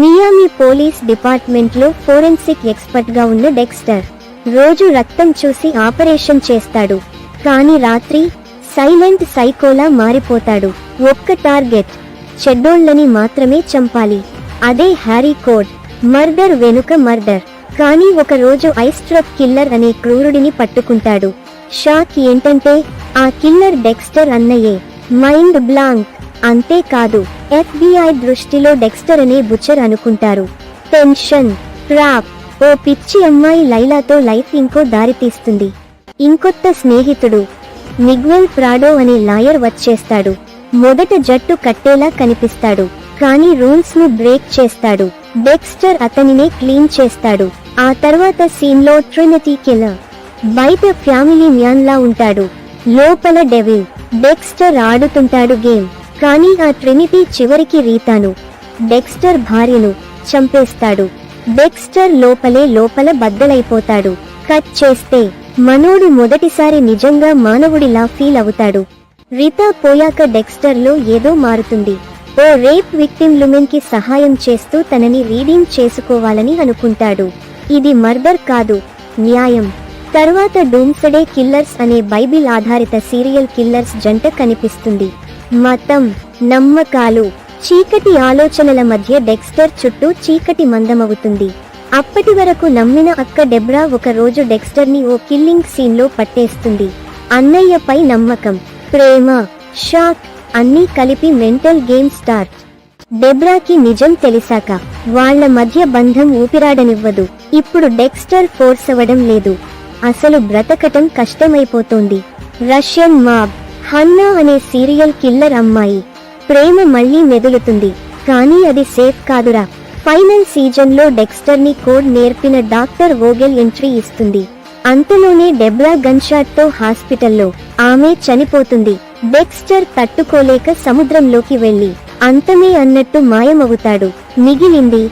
Miami police డిపార్ట్మెంట్లో forensic ఎక్స్పర్ట్గా ఉన్న డెక్స్టర్. రోజు రక్తం చూసి ఆపరేషన్ చేస్తాడు. కానీ రాత్రి సైలెంట్ సైకోలా మారిపోతాడు. ఒక్క టార్గెట్ చెడ్డోళ్ళని మాత్రమే చంపాలి. అదే హ్యారీ కోడ్ మర్డర్ వెనుక మర్డర్. కానీ ఒక రోజు ఐస్ట్రప్ కిల్లర్ అనే క్రూరుడిని పట్టుకుంటాడు. షాక్ ఏంటంటే ఆ కిల్లర్ డెక్స్టర్ అన్నయ్యే. Mind blank. అంతేకాదు ఎఫ్బిఐ దృష్టిలో డెక్స్టర్ అనే బుచ్చర్ అనుకుంటారు. టెన్షన్ ట్రాప్ ఓ పిచ్చి అమ్మాయి లైలాతో లైఫ్ ఇంకో దారి తీస్తుంది. ఇంకొత్త స్నేహితుడు మిగ్వెల్ ప్రాడో అనే లాయర్ వచ్చేస్తాడు. మొదట జట్టు కట్టేలా కనిపిస్తాడు కానీ రూల్స్ను బ్రేక్ చేస్తాడు. డెక్స్టర్ అతనినే క్లీన్ చేస్తాడు. ఆ తర్వాత సీన్లో ట్రినిటీ కిల్లర్ బయట ఫ్యామిలీ మ్యాన్ లా ఉంటాడు. లోపల డెవిల్ డెక్స్టర్ ఆడుతుంటాడు గేమ్. కానీ ఆ ట్రినిటీ చివరికి రీతాను డెక్స్టర్ భార్యను చంపేస్తాడు. డెక్స్టర్ లోపలే లోపల బద్దలైపోతాడు. కట్ చేస్తే మనోడు మొదటిసారి నిజంగా మానవుడిలా ఫీల్ అవుతాడు. రీతా పోయాక డెక్స్టర్లో ఏదో మారుతుంది. ఓ రేప్ విక్టిమ్ లుమెన్కి సహాయం చేస్తూ తనని రీడింగ్ చేసుకోవాలని అనుకుంటాడు. ఇది మర్డర్ కాదు న్యాయం. తర్వాత డూమ్సడే కిల్లర్స్ అనే బైబిల్ ఆధారిత సీరియల్ కిల్లర్స్ జంట కనిపిస్తుంది. మతం నమ్మకాలు చీకటి ఆలోచనల మధ్య డెక్స్టర్ చుట్టూ చీకటి మందమవుతుంది. అప్పటి వరకు నమ్మిన అక్క డెబ్రా ఒక రోజు డెక్స్టర్ని ఓ కిల్లింగ్ సీన్లో పట్టేస్తుంది అన్నయ్యపై నమ్మకం ప్రేమ షాక్ అన్నీ కలిపి మెంటల్ గేమ్ స్టార్ట్. డెబ్రాకి నిజం తెలిసాక వాళ్ళ మధ్య బంధం ఊపిరాడనివ్వదు. ఇప్పుడు డెక్స్టర్ ఫోర్స్ అవ్వడం లేదు. అసలు బ్రతకటం కష్టమైపోతోంది. రష్యన్ మాబ్ హన్నా అనే సీరియల్ కిల్లర్ అమ్మాయి. ప్రేమ మళ్ళీ మెదులుతుంది. కానీ అది సేఫ్ కాదురా. ఫైనల్ సీజన్లో డెక్స్టర్ని కోడ్ నేర్పిన డాక్టర్ వోగెల్ ఎంట్రీ ఇస్తుంది. అంతలోనే డెబ్రా గన్తో హాస్పిటల్లో. ఆమె చనిపోతుంది. డెక్స్టర్ తట్టుకోలేక సముద్రంలోకి వెళ్ళి అంతమే అన్నట్టు మాయమవుతాడు. మిగిలింది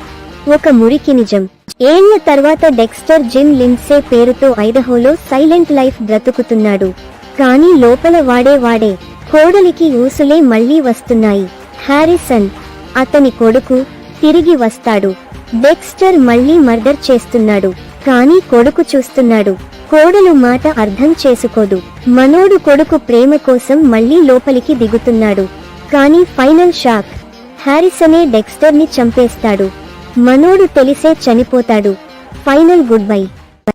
ఒక మురికి నిజం. ఏళ్ళ తర్వాత డెక్స్టర్ జిమ్ లిన్సే పేరుతో ఐడహోలో సైలెంట్ లైఫ్ బ్రతుకుతున్నాడు. కానీ లోపల వాడే వాడే కోడలికి ఊసులే మళ్ళీ వస్తున్నాయి. హ్యారిసన్ అతని కొడుకు తిరిగి వస్తాడు. డెక్స్టర్ మళ్ళీ మర్డర్ చేస్తున్నాడు. కానీ కొడుకు చూస్తున్నాడు. కోడలు మాట అర్థం చేసుకోదు. మనోడు కొడుకు ప్రేమ కోసం మళ్ళీ లోపలికి దిగుతున్నాడు. కానీ ఫైనల్ షాక్. హ్యారిసనే డెక్స్టర్ని చంపేస్తాడు. మనోడు తెలిసే చనిపోతాడు. Final good bye.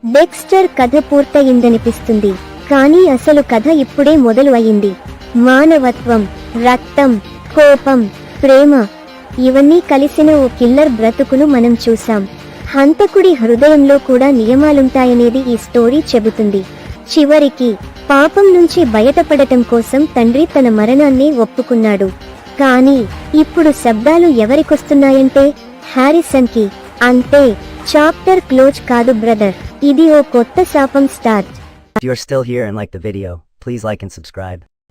డెక్స్టర్ కథ పూర్తయిందనిపిస్తుంది. కానీ అసలు కథ ఇప్పుడే మొదలు అయింది మానవత్వం రక్తం కోపం ప్రేమ ఇవన్నీ కలిసిన ఓ కిల్లర్ బ్రతుకును మనం చూసాం హంతకుడి హృదయంలో కూడా నియమాలుంటాయనేది ఈ స్టోరీ చెబుతుంది. చివరికి పాపం నుంచి బయటపడటం కోసం తండ్రి తన మరణాన్ని ఒప్పుకున్నాడు. కానీ ఇప్పుడు శబ్దాలు ఎవరికొస్తున్నాయంటే హ్యారిసన్కి అంతే చాప్టర్ క్లోజ్ కాదు బ్రదర్. ఇది ఓ కొత్త శాపం start. If you are still here and like the video, please like and subscribe.